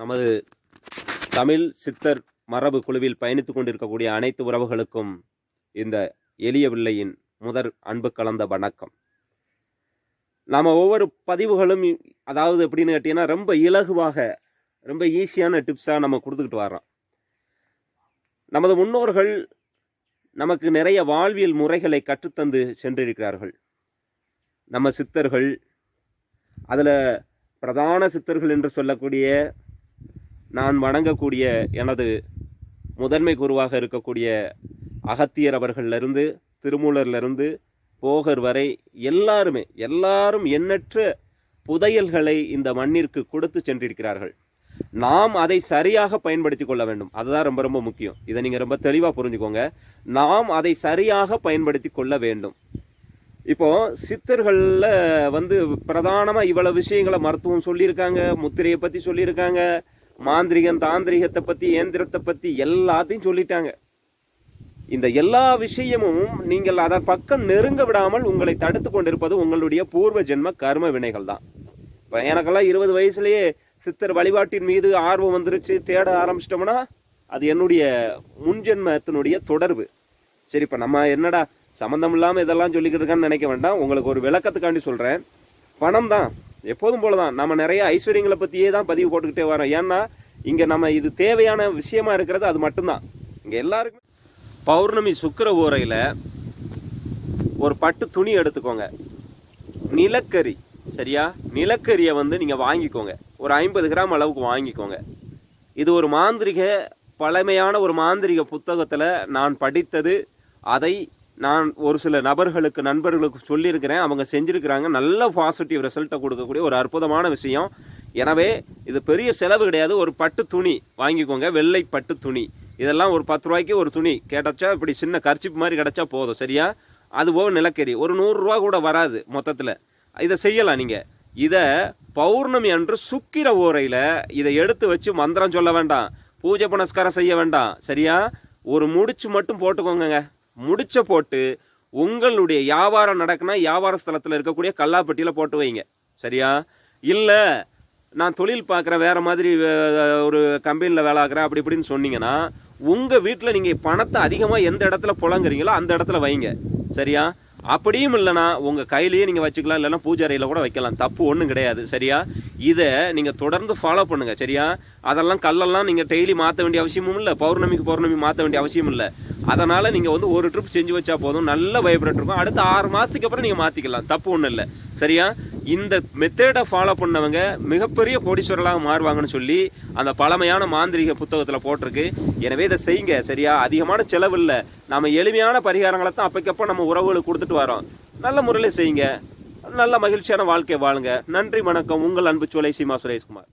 நமது தமிழ் சித்தர் மரபு குழுவில் பயணித்துக் கொண்டிருக்கக்கூடிய அனைத்து உறவுகளுக்கும் இந்த எளிய பிள்ளையின் முதற் அன்பு கலந்த வணக்கம். நாம் ஒவ்வொரு பதிவுகளும் அதாவது எப்படின்னு கேட்டிங்கன்னா ரொம்ப இலகுவாக ரொம்ப ஈஸியான டிப்ஸாக நம்ம கொடுத்துக்கிட்டு வர்றோம். நமது முன்னோர்கள் நமக்கு நிறைய வாழ்வியல் முறைகளை கற்றுத்தந்து சென்றிருக்கிறார்கள். நம்ம சித்தர்கள் அதில் பிரதான சித்தர்கள் என்று சொல்லக்கூடிய நான் வணங்கக்கூடிய எனது முதன்மை குருவாக இருக்கக்கூடிய அகத்தியர் அவர்களிலிருந்து திருமூலர்லேருந்து போகர் வரை எல்லாருமே எல்லாரும் எண்ணற்ற புதையல்களை இந்த மண்ணிற்கு கொடுத்து சென்றிருக்கிறார்கள். நாம் அதை சரியாக பயன்படுத்தி கொள்ள வேண்டும். அதுதான் ரொம்ப ரொம்ப முக்கியம். இதை நீங்கள் ரொம்ப தெளிவாக புரிஞ்சுக்கோங்க. நாம் அதை சரியாக பயன்படுத்தி கொள்ள வேண்டும். இப்போது சித்தர்களில் வந்து பிரதானமாக இவ்வளோ விஷயங்களை மருத்துவம் சொல்லியிருக்காங்க முத்திரையை பற்றி சொல்லியிருக்காங்க மாந்திரிகம் தாந்திரிகத்தை பற்றி இயந்திரத்தை பற்றி எல்லாத்தையும் சொல்லிட்டாங்க. இந்த எல்லா விஷயமும் நீங்கள் அதன் பக்கம் நெருங்க விடாமல் உங்களை தடுத்து கொண்டிருப்பது உங்களுடைய பூர்வ ஜென்ம கர்ம வினைகள் தான். இப்போ எனக்கெல்லாம் இருபது வயசுலேயே சித்தர் வழிபாட்டின் மீது ஆர்வம் வந்துருச்சு தேட ஆரம்பிச்சிட்டோம்னா அது என்னுடைய முன்ஜென்மத்தினுடைய தொடர்பு. சரி இப்போ நம்ம என்னடா சம்மந்தம் இல்லாமல் இதெல்லாம் சொல்லிக்கிட்டு இருக்கான்னு நினைக்க வேண்டாம். உங்களுக்கு ஒரு விளக்கத்துக்காண்டி சொல்கிறேன் பணம் தான். எப்போதும் போல தான் நம்ம நிறைய ஐஸ்வர்யங்களை பற்றியே தான் பதிவு போட்டுக்கிட்டே வரோம் ஏன்னா இங்கே நம்ம இது தேவையான விஷயமா இருக்கிறது அது மட்டும்தான். இங்கே எல்லாருக்குமே பௌர்ணமி சுக்கர ஓரையில் ஒரு பட்டு துணி எடுத்துக்கோங்க. நிலக்கரி சரியா? நிலக்கரியை வந்து நீங்கள் வாங்கிக்கோங்க. ஒரு ஐம்பது கிராம் அளவுக்கு வாங்கிக்கோங்க. இது ஒரு மாந்திரிக பழமையான ஒரு மாந்திரிக புத்தகத்தில் நான் படித்தது. அதை நான் ஒரு சில நபர்களுக்கு நண்பர்களுக்கு சொல்லியிருக்கிறேன். அவங்க செஞ்சுருக்கிறாங்க. நல்ல பாசிட்டிவ் ரிசல்ட்டை கொடுக்கக்கூடிய ஒரு அற்புதமான விஷயம். எனவே இது பெரிய செலவு கிடையாது. ஒரு பட்டு துணி வாங்கிக்கோங்க. வெள்ளை பட்டு துணி. இதெல்லாம் ஒரு பத்து ரூபாய்க்கு ஒரு துணி. கேட்டச்சா இப்படி சின்ன கர்ச்சிப் மாதிரி கிடச்சா போதும். சரியா? அது போக நிலக்கரி. ஒரு நூறுரூவா கூட வராது மொத்தத்தில். இதை செய்யலாம் நீங்கள் இதை பௌர்ணமி அன்று சுக்கிர ஓரையில் இதை எடுத்து வச்சு மந்திரம் சொல்ல வேண்டாம். பூஜை புனஸ்காரம் செய்ய வேண்டாம். சரியா? ஒரு முடிச்சு மட்டும் போட்டுக்கோங்க முடிச்ச போட்டு உங்களுடைய வியாபாரம் நடக்குனா வியாபார ஸ்தலத்தில் இருக்கக்கூடிய கல்லாப்பட்டியில் போட்டு வைங்க. சரியா? இல்லை நான் தொழில் பார்க்குறேன் வேறு மாதிரி ஒரு கம்பெனியில் வேலை ஆக்குறேன் அப்படி இப்படின்னு சொன்னீங்கன்னா உங்கள் வீட்டில் நீங்கள் பணத்தை அதிகமாக எந்த இடத்துல புழங்குறீங்களோ அந்த இடத்துல வைங்க. சரியா? அப்படியும் இல்லைனா உங்கள் கையிலேயே நீங்கள் வச்சுக்கலாம் இல்லைன்னா பூஜை அறையில் கூட வைக்கலாம். தப்பு ஒன்றும் கிடையாது. சரியா? இதை நீங்கள் தொடர்ந்து ஃபாலோ பண்ணுங்கள் சரியா? அதெல்லாம் கல்லெல்லாம் நீங்கள் டெய்லி மாற்ற வேண்டிய அவசியமும் இல்லை. பௌர்ணமிக்கு பௌர்ணமி மாற்ற வேண்டிய அவசியம் இல்லை. அதனால் நீங்கள் வந்து ஒரு ட்ரிப் செஞ்சு வச்சா போதும். நல்ல வைப்ரேட் இருக்கும். அடுத்த ஆறு மாதத்துக்கு அப்புறம் நீங்கள் மாற்றிக்கலாம் தப்பு ஒன்றும் இல்லை. சரியா? இந்த மெத்தேடை ஃபாலோ பண்ணவங்க மிகப்பெரிய கோடீஸ்வரலாக மாறுவாங்கன்னு சொல்லி அந்த பழமையான மாந்திரிக புத்தகத்தில் போட்டிருக்கு. எனவே இதை செய்யுங்க சரியா? அதிகமான செலவு இல்லை. நம்ம எளிமையான பரிகாரங்களை தான் அப்பைக்கப்போ நம்ம உறவுகளுக்கு கொடுத்துட்டு வரோம். நல்ல முறையில் செய்யுங்க. நல்ல மகிழ்ச்சியான வாழ்க்கை வாழுங்க. நன்றி வணக்கம். உங்கள் அன்பு சோலை சீமா சுரேஷ்குமார்.